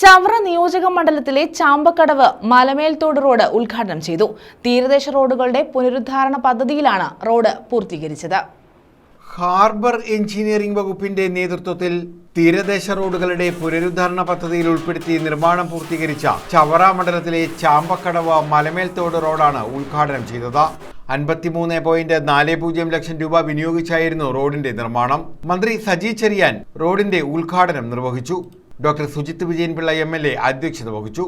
ചവറ നിയോജക മണ്ഡലത്തിലെ ചാമ്പക്കടവ് മലമേൽത്തോട് റോഡ് ഉദ്ഘാടനം ചെയ്തു. തീരദേശ റോഡുകളുടെ പുനരുദ്ധാരണ പദ്ധതിയിലാണ് റോഡ് പൂർത്തീകരിച്ചത്. ഹാർബർ എഞ്ചിനീയറിംഗ് വകുപ്പിന്റെ നേതൃത്വത്തിൽ തീരദേശ റോഡുകളുടെ പുനരുദ്ധാരണ പദ്ധതിയിൽ ഉൾപ്പെടുത്തി നിർമ്മാണം പൂർത്തീകരിച്ച ചവറ മണ്ഡലത്തിലെ ചാമ്പക്കടവ് മലമേൽത്തോട് റോഡാണ് ഉദ്ഘാടനം ചെയ്തത്. അൻപത്തിമൂന്ന് പോയിന്റ് നാല് പൂജ്യം ലക്ഷം രൂപ വിനിയോഗിച്ചായിരുന്നു റോഡിന്റെ നിർമ്മാണം. മന്ത്രി സജി ചെറിയാൻ റോഡിന്റെ ഉദ്ഘാടനം നിർവഹിച്ചു. Doctor Sujith Vijayanpillai M L A അധ്യക്ഷത വഹിച്ചു.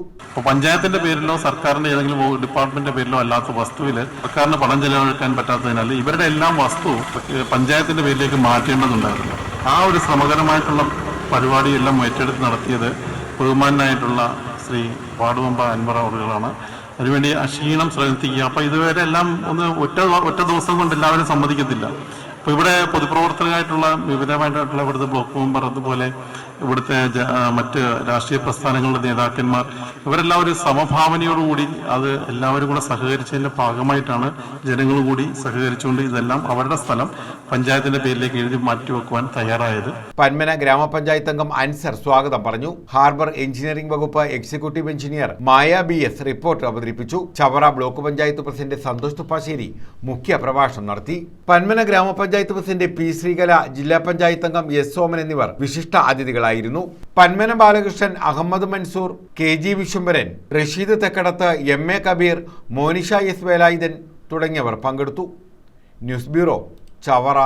പഞ്ചായത്തിന്റെ പേരിലോ സർക്കാരിന്റെ ഏതെങ്കിലും ഡിപ്പാർട്ട്മെന്റിന്റെ പേരിലോ അല്ലാത്ത വസ്തുവിൽ സർക്കാരിന് പണം ചെലവഴിക്കാൻ പറ്റാത്തതിനാൽ ഇവരുടെ എല്ലാം വസ്തു പഞ്ചായത്തിന്റെ പേരിലേക്ക് മാറ്റേണ്ടതുണ്ടായിരുന്നു. ആ ഒരു ശ്രമകരമായിട്ടുള്ള പരിപാടിയെല്ലാം ഏറ്റെടുത്ത് നടത്തിയത് ബഹുമാനായിട്ടുള്ള ശ്രീ വാർഡ് അൻവർ അവറുകളാണ്. അതിനുവേണ്ടി ആ ക്ഷീണം ശ്രദ്ധിക്കുക. അപ്പൊ ഇതുവരെ എല്ലാം ഒന്ന് ഒറ്റ ഒറ്റ ദിവസം കൊണ്ട് എല്ലാവരും സമ്മതിക്കത്തില്ല. അപ്പൊ ഇവിടെ പൊതുപ്രവർത്തകരായിട്ടുള്ള വിവിധമായിട്ടുള്ള ഇവിടുത്തെ ബ്ലോക്ക് മെമ്പർ അതുപോലെ ഇവിടുത്തെ മറ്റ് രാഷ്ട്രീയ പ്രസ്ഥാനങ്ങളുടെ നേതാക്കന്മാർ ഇവരെല്ലാം ഒരു സമഭാവനയോടുകൂടി അത് എല്ലാവരും കൂടെ സഹകരിച്ചതിന്റെ ഭാഗമായിട്ടാണ് ജനങ്ങൾ കൂടി സഹകരിച്ചുകൊണ്ട് ഇതെല്ലാം അവരുടെ സ്ഥലം പഞ്ചായത്തിന്റെ പേരിലേക്ക് എഴുതി മാറ്റിവെക്കുവാൻ തയ്യാറായത്. പന്മന ഗ്രാമപഞ്ചായത്ത് അംഗം അൻസർ സ്വാഗതം പറഞ്ഞു. ഹാർബർ എഞ്ചിനീയറിംഗ് വകുപ്പ് executive engineer Maya B S report അവതരിപ്പിച്ചു. ചവറ ബ്ലോക്ക് പഞ്ചായത്ത് പ്രസിഡന്റ് സന്തോഷ് തുപ്പാശ്ശേരി മുഖ്യ പ്രഭാഷണം നടത്തി. പന്മന ഗ്രാമപഞ്ചായത്ത് പ്രസിഡന്റ് പി ശ്രീകല ജില്ലാ പഞ്ചായത്ത് അംഗം എസ് സോമൻ എന്നിവർ വിശിഷ്ട അതിഥികളായിരുന്നു Panmana Balakrishnan Ahmed Mansoor K G Viswambharan Rasheed Thekkadath M A Kabeer Monisha S Velayudhan തുടങ്ങിയവർ പങ്കെടുത്തു. News bureau Chavara.